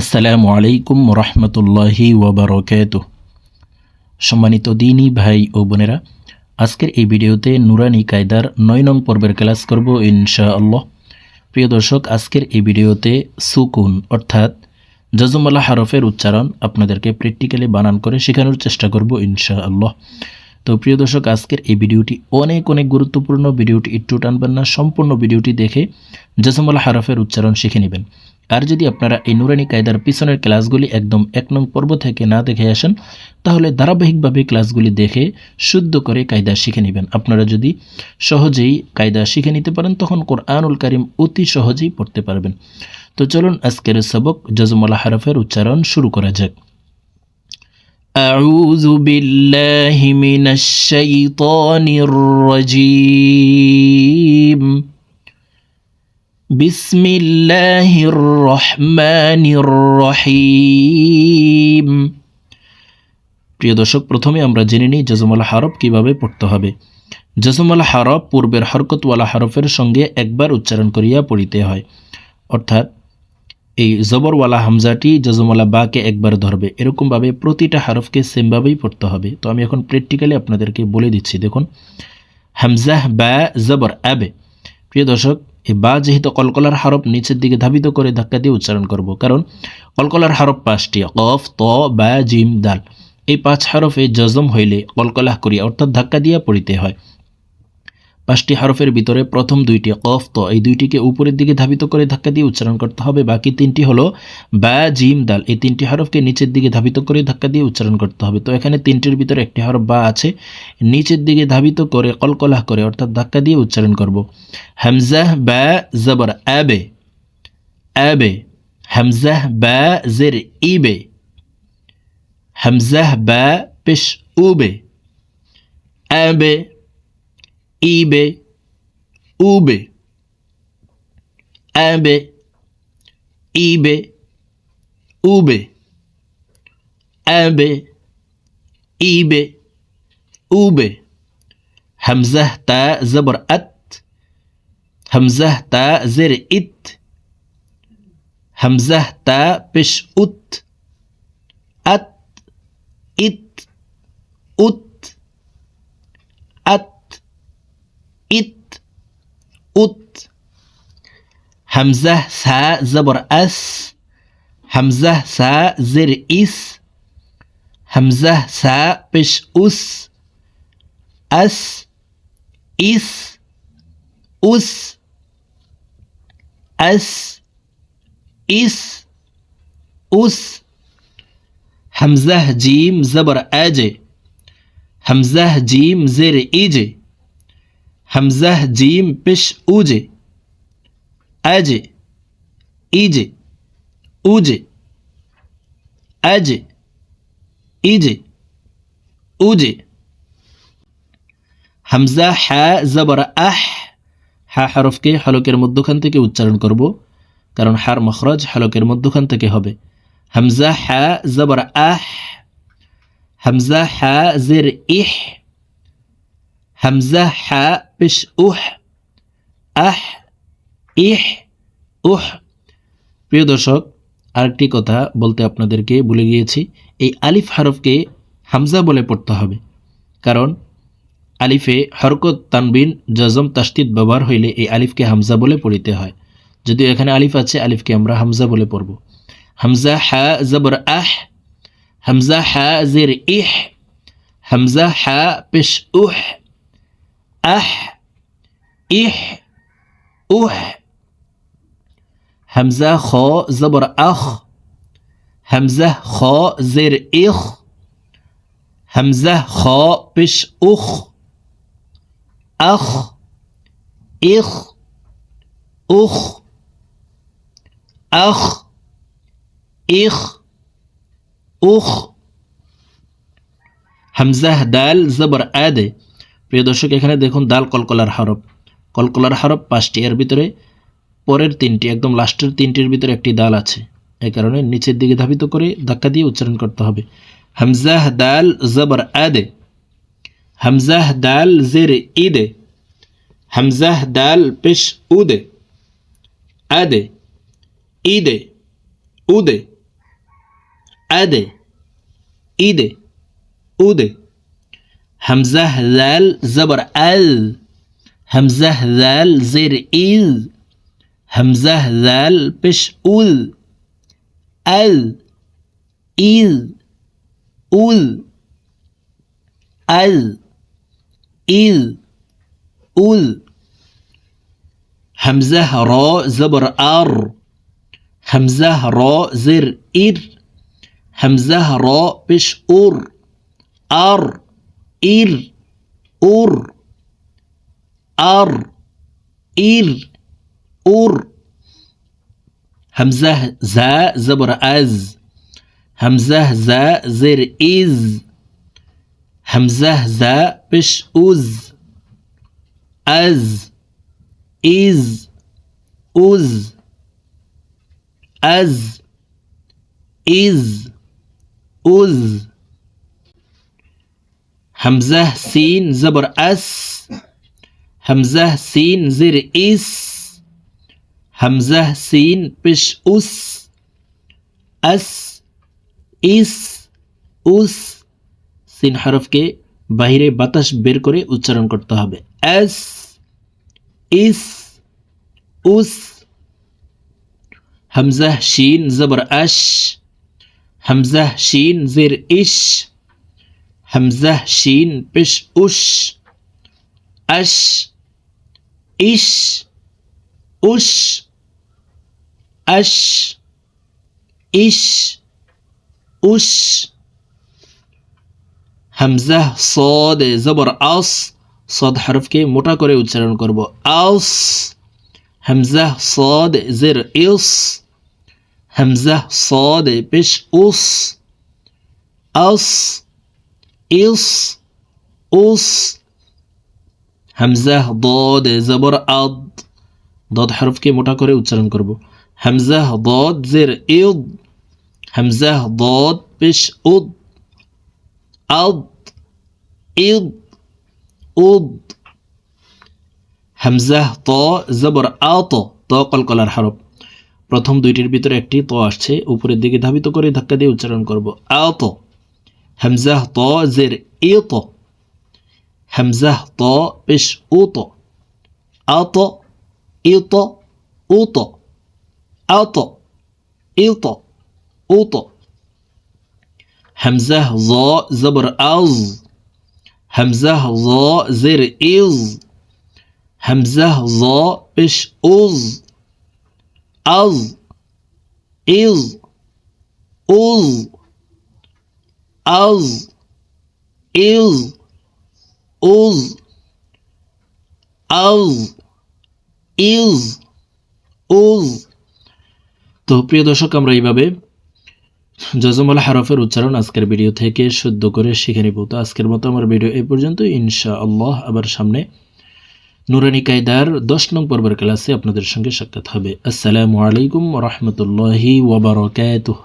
আসসালামু আলাইকুম রহমতুল্লাহি ওবরকাত সম্মানিত দিনী ভাই ও বোনেরা, আজকের এই ভিডিওতে নুরানি কায়দার নয় নং পর্বের ক্লাস করব ইনশা আল্লাহ প্রিয় দর্শক, আজকের এই ভিডিওতে সুকুন, অর্থাৎ জজমালা হারফের উচ্চারণ আপনাদেরকে প্র্যাকটিক্যালি বানান করে শেখানোর চেষ্টা করব ইনশা আল্লাহ তো প্রিয় দর্শক, আজকের এই ভিডিওটি অনেক অনেক গুরুত্বপূর্ণ। ভিডিওটি একটু টানবেন না, সম্পূর্ণ ভিডিওটি দেখে জজমালা হারফের উচ্চারণ শিখে নেবেন। আর যদি আপনারা এই নুরানি কায়দার পিছনের ক্লাসগুলি একদম এক নং পর্ব থেকে না দেখে আসেন তাহলে ধারাবাহিকভাবে ক্লাসগুলি দেখে শুদ্ধ করে কায়দা শিখে নেবেন আপনারা যদি সহজেই কায়দা শিখে নিতে পারেন তখন কোরআনুল কারিম অতি সহজেই পড়তে পারবেন তো চলুন আজকের সবক জজমালা হারফের উচ্চারণ শুরু করা যাক أعوذ بالله من الشيطان الرجيم বিসমিল্লাহির রহমানির রহিম প্রিয় দর্শক, প্রথমে আমরা জেনে নিই জজমাল হারব কীভাবে পড়তে হবে। জজমাল হারব পূর্বের হরকতওয়ালা হারফের সঙ্গে একবার উচ্চারণ করিয়া পড়িতে হয়। অর্থাৎ, এই জবরওয়ালা হামজাটি জজমালা বাকে একবার ধরবে। এরকমভাবে প্রতিটা হারফকে সেমভাবেই পড়তে হবে। তো আমি এখন প্র্যাকটিক্যালি আপনাদেরকে বলে দিচ্ছি, দেখুন। হামজাহ বা জবর আবে। প্রিয় দর্শক এই বা যেহেতু কলকলার হারপ নিচের দিকে ধাবিত করে ধাক্কা দিয়ে উচ্চারণ করব। কারণ কলকলার হারপ পাঁচটি, কফ, ত, বা, জিম, দাল। এই পাঁচ হারফে জজম হইলে কলকলাহ করিয়া অর্থাৎ ধাক্কা দিয়া পড়িতে হয়। পাঁচটি হরফের ভিতরে প্রথম দুইটি কফ, তো এই দুইটিকে উপরের দিকে ধাবিত করে ধাক্কা দিয়ে উচ্চারণ করতে হবে। বাকি তিনটি হলো বা, জিম, দাল। এই তিনটি হরফকে নিচের দিকে ধাবিত করে ধাক্কা দিয়ে উচ্চারণ করতে হবে। তো এখানে তিনটির ভিতরে একটি হরফ বা আছে, নিচের দিকে ধাবিত করে কলকলাহ করে, অর্থাৎ ধাক্কা দিয়ে উচ্চারণ করব। হামজাহ বা, জবর অ্যাবে আবে। হামজাহ বা, জের, ইবে। হামজাহ বা, পেশ, উবে। আবে। ইবে উবে আবে ইবে উবে আবে ইবে উবে হামজাহ তা জবর আত হামজাহ তা জের ইত হামজাহ তা পেশ উত আত ইত উত আত ইত উত হামজাহ সা জবর আস হামজাহ সা জের ইস হামজাহ সা পেশ উস আস ইস উস আস ইস উস হামজাহ জিম জবর আজে হামজাহ জিম জের ইজে হামজাহ জিম পেশ উজে আজে ইজে উজে আজে ইজে উজে হামজা হ্যা জবর আহ হা হরফকে হলকের মধ্যখান থেকে উচ্চারণ করব কারণ হার মখরজ হলকের মধ্যখান থেকে হবে হামজা হ্যা জবর আহ হামজা হ্যা জের ইহ হামজা হ্যা পেশ উহ আহ ইহ উহ প্রিয় দর্শক, আরেকটি কথা বলতে আপনাদেরকে ভুলে গিয়েছি, এই আলিফ হরফকে হামজা বলে পড়তে হবে। কারণ আলিফে হরকত, তানবিন, জজম, তাস্তিদ ব্যবহার হইলে এই আলিফকে হামজা বলে পড়িতে হয়। যদিও এখানে আলিফ আছে, আলিফকে আমরা হামজা বলে পড়ব। হামজা হা জবর আহ, হামজা হা জের ইহ, হামজা হা পেশ উহ। আহ ইহ উহ হামজা খ জবর আখ হামজা খ জের ইখ হামজা খ পেশ উখ আখ ইখ উখ আখ ইখ উখ হামজাহ দাল জবর আদে প্রিয় দর্শক, এখানে দেখুন দাল কলকলার হরফ। কলকলার হরফ পাঁচটি, এর ভিতরে পরের তিনটি, একদম লাস্টের তিনটির ভিতরে একটি দাল আছে। এই কারণে নিচের দিকে ধাবিত করে ধাক্কা দিয়ে উচ্চারণ করতে হবে। হামজাহ দাল জবর আদে, হামজাহ দাল জের ইদে হামজাহ দাল পেশ উদে, আদে ইদে উদে, আদে, ঈদে, উদে। হামজাহ জাল জবর আল হামজাহ জাল জের ইল হামজাহ জাল পেশ উল আল ইল উল আল ইল উল হামজাহ র জবর আর হামজাহ র জের ইর হামজাহ র পেশ উর আর ইর উর আর ইর উর হামজাহ জা জবর আজ হামজাহ জা জের ইজ হামজাহ জা পেশ উজ আজ ইজ উজ আজ ইজ উজ হামজাহ সিন জবর আস হামজাহ সিন জির ইস হামজাহ সিন পেশ উস আস ইস উস সিন হরফকে বাহিরে বাতাস বের করে উচ্চারণ করতে হবে এস ইস উস হামজাহ শিন জবর আশ হামজাহ শিন জের ইশ হামজাহ শিন পেশ উশ আশ ইশ উশ আশ ইশ উশ হামজাহ সদ জবর আস সদ হরফকে মোটা করে উচ্চারণ করব। আস হামজাহ সদ জের ইস হামজাহ সদ পেশ উস আস ইস উস হামজাহ দদ জবর আদ দদ হরফকে মোটা করে উচ্চারণ করব. হামজাহ দদ জের ইদ হামজাহ দদ পেশ উদ আদ ইদ উদ হামজাহ ত জবর আত ত কলকলার হরফ প্রথম দুইটির ভিতরে একটি ত আসছে, উপরের দিকে ধাবিত করে ধাক্কা দিয়ে উচ্চারণ করব. আত হামজাহ ত জের ইত হামজাহ ত পেশ উত আত ইত উত আত ইত উত হামজাহ জ জবর আজ হামজাহ জ জের ইজ হামজাহ জ পেশ উজ আজ ইজ উজ আজ, ইজ, উজ, আজ, ইজ, উজ। তো প্রিয় দর্শক, আমরা এইভাবে জজমল হারফের উচ্চারণ আজকের ভিডিও থেকে শুদ্ধ করে শিখে নিব। তো আজকের মতো আমার ভিডিও এই পর্যন্ত ইনশা আল্লাহ আবার সামনে নুরানি কায়দার দশ নং পর্বের ক্লাসে আপনাদের সঙ্গে সাক্ষাৎ হবে। আসসালামু আলাইকুম রহমতুল্লাহি ওবরাকাতুহ